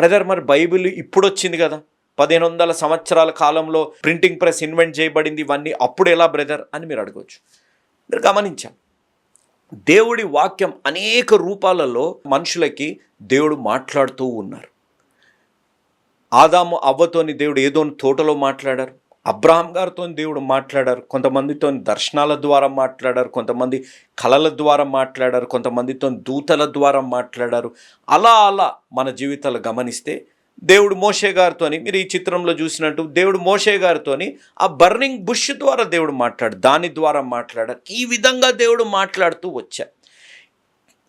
Brother మరి Bible ఇప్పుడు వచ్చింది కదా? పదిహేను వందల సంవత్సరాల కాలంలో ప్రింటింగ్ ప్రెస్ ఇన్వెంట్ చేయబడింది ఇవన్నీ అప్పుడు ఎలా బ్రదర్ అని మీరు అడగవచ్చు మీరు గమనించాలి. దేవుడి వాక్యం అనేక రూపాలలో మనుషులకి దేవుడు మాట్లాడుతూ ఉన్నారు. ఆదాము అవ్వతోని దేవుడు ఏదో తోటలో మాట్లాడారు. అబ్రహాం గారితో దేవుడు మాట్లాడారు కొంతమందితో దర్శనాల ద్వారా మాట్లాడారు కొంతమంది కళల ద్వారా మాట్లాడారు కొంతమందితో దూతల ద్వారా మాట్లాడారు. అలా అలా మన జీవితాలు గమనిస్తే దేవుడు మోషే గారితోని మీరు ఈ చిత్రంలో చూసినట్టు దేవుడు మోషే గారితోని ఆ బర్నింగ్ బుష్ ద్వారా దేవుడు మాట్లాడు దాని ద్వారా మాట్లాడారు. ఈ విధంగా దేవుడు మాట్లాడుతూ వచ్చారు.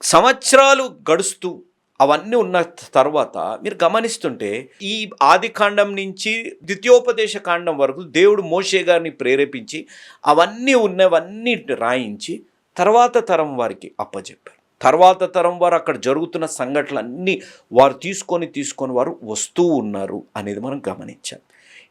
సంవత్సరాలు గడుస్తూ అవన్నీ ఉన్న తర్వాత మీరు గమనిస్తుంటే ఈ ఆది కాండం నుంచి ద్వితీయోపదేశ కాండం వరకు దేవుడు మోషే గారిని ప్రేరేపించి అవన్నీ ఉన్నవన్నీ రాయించి తర్వాత తరం వారికి అప్పచెప్పారు తర్వాత తరం వారు అక్కడ జరుగుతున్న సంఘటనలన్నీ వారు తీసుకొని తీసుకొని వారు వస్తూ ఉన్నారు అనేది మనం గమనించాం.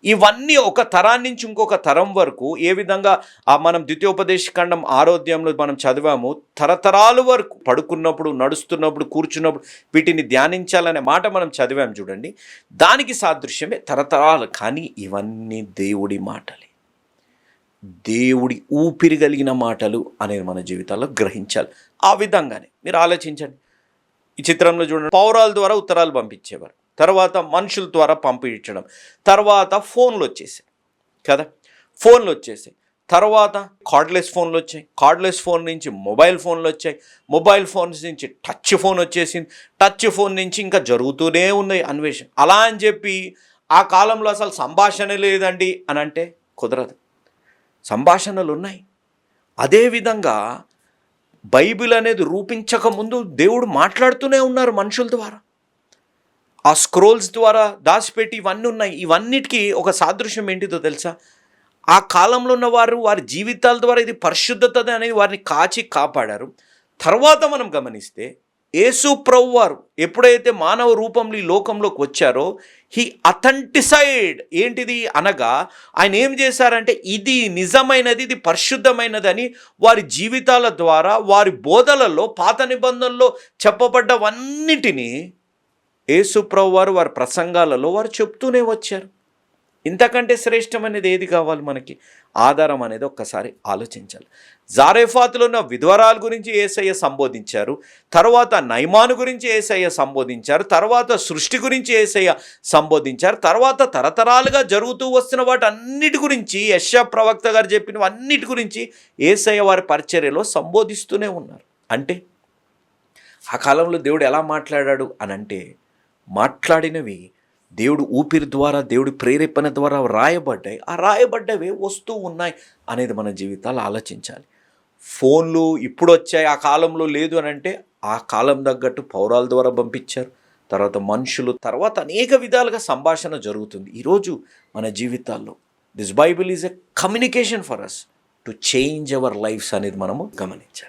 ఇవన్నీ ఒక తరాన్ని నుంచి ఇంకొక తరం వరకు ఏ విధంగా ఆ మనం ద్వితీయోపదేశ ఖండం ఆరోగ్యంలో మనం చదివాము తరతరాలు వరకు పడుకున్నప్పుడు నడుస్తున్నప్పుడు కూర్చున్నప్పుడు వీటిని ధ్యానించాలనే మాట మనం చదివాం చూడండి. దానికి సాదృశ్యమే తరతరాలు కానీ ఇవన్నీ దేవుడి మాటలే. దేవుడి ఊపిరి కలిగిన మాటలు అనేది మన జీవితాల్లో గ్రహించాలి. ఆ విధంగానే మీరు ఆలోచించండి. ఈ చిత్రంలో చూడండి పౌరాల ద్వారా ఉత్తరాలు పంపించేవారు. తర్వాత మనుషుల ద్వారా పంపించడం. తర్వాత ఫోన్లు వచ్చేసాయి. కదా? ఫోన్లు వచ్చేసాయి. తర్వాత కార్డ్లెస్ ఫోన్లు వచ్చాయి. కార్డ్లెస్ ఫోన్ నుంచి మొబైల్ ఫోన్లు వచ్చాయి. మొబైల్ ఫోన్స్ నుంచి టచ్ ఫోన్ వచ్చేసింది. టచ్ ఫోన్ నుంచి ఇంకా జరుగుతూనే ఉన్నాయి అన్వేషణ. అలా అని చెప్పి ఆ కాలంలో అసలు సంభాషణ లేదండి అని అంటే కుదరదు. సంభాషణలు ఉన్నాయి. అదేవిధంగా బైబిల్ అనేది రూపించకముందు దేవుడు మాట్లాడుతూనే ఉన్నారు మనుషుల ద్వారా. ఆ స్క్రోల్స్ ద్వారా దాచిపెట్టి ఇవన్నీ ఉన్నాయి. ఇవన్నిటికీ ఒక సాదృశ్యం ఏంటిదో తెలుసా? ఆ కాలంలో ఉన్న వారు వారి జీవితాల ద్వారా ఇది పరిశుద్ధత అనేది వారిని కాచి కాపాడారు. తర్వాత మనం గమనిస్తే యేసు ప్రభు వారు ఎప్పుడైతే మానవ రూపంలో ఈ లోకంలోకి వచ్చారో హీ అథెంటిసైడ్ ఏంటిది అనగా ఆయన ఏం చేశారంటే ఇది నిజమైనది ఇది పరిశుద్ధమైనదని వారి జీవితాల ద్వారా వారి బోధలలో పాత నిబంధనలో చెప్పబడ్డవన్నిటినీ యేసుప్రభు వారు వారి ప్రసంగాలలో వారు చెప్తూనే వచ్చారు. ఇంతకంటే శ్రేష్టమైనది ఏది కావాలి మనకి? ఆధారం అనేది ఒక్కసారి ఆలోచించాలి. జారేఫాతులో ఉన్న విధ్వరాల గురించి ఏసయ్య సంబోధించారు. తర్వాత నైమాను గురించి ఏసయ్య సంబోధించారు. తర్వాత సృష్టి గురించి ఏసయ్య సంబోధించారు. తర్వాత తరతరాలుగా జరుగుతూ వస్తున్న వాటి అన్నిటి గురించి యశ ప్రవక్త గారు చెప్పిన అన్నిటి గురించి ఏసయ్య వారి పరిచర్యలో సంబోధిస్తూనే ఉన్నారు. అంటే ఆ కాలంలో దేవుడు ఎలా మాట్లాడాడు అని అంటే మాట్లాడినవి దేవుడు ఊపిరి ద్వారా దేవుడి ప్రేరేపణ ద్వారా రాయబడ్డాయి. ఆ రాయబడ్డవే వస్తూ ఉన్నాయి అనేది మన జీవితాలు ఆలోచించాలి. ఫోన్లు ఇప్పుడు వచ్చాయి ఆ కాలంలో లేదు అని అంటే ఆ కాలం తగ్గట్టు పౌరాల ద్వారా పంపించారు. తర్వాత మనుషులు తర్వాత అనేక విధాలుగా సంభాషణ జరుగుతుంది. ఈరోజు మన జీవితాల్లో this Bible is a communication for us to change our lives అనేది మనము గమనించాలి.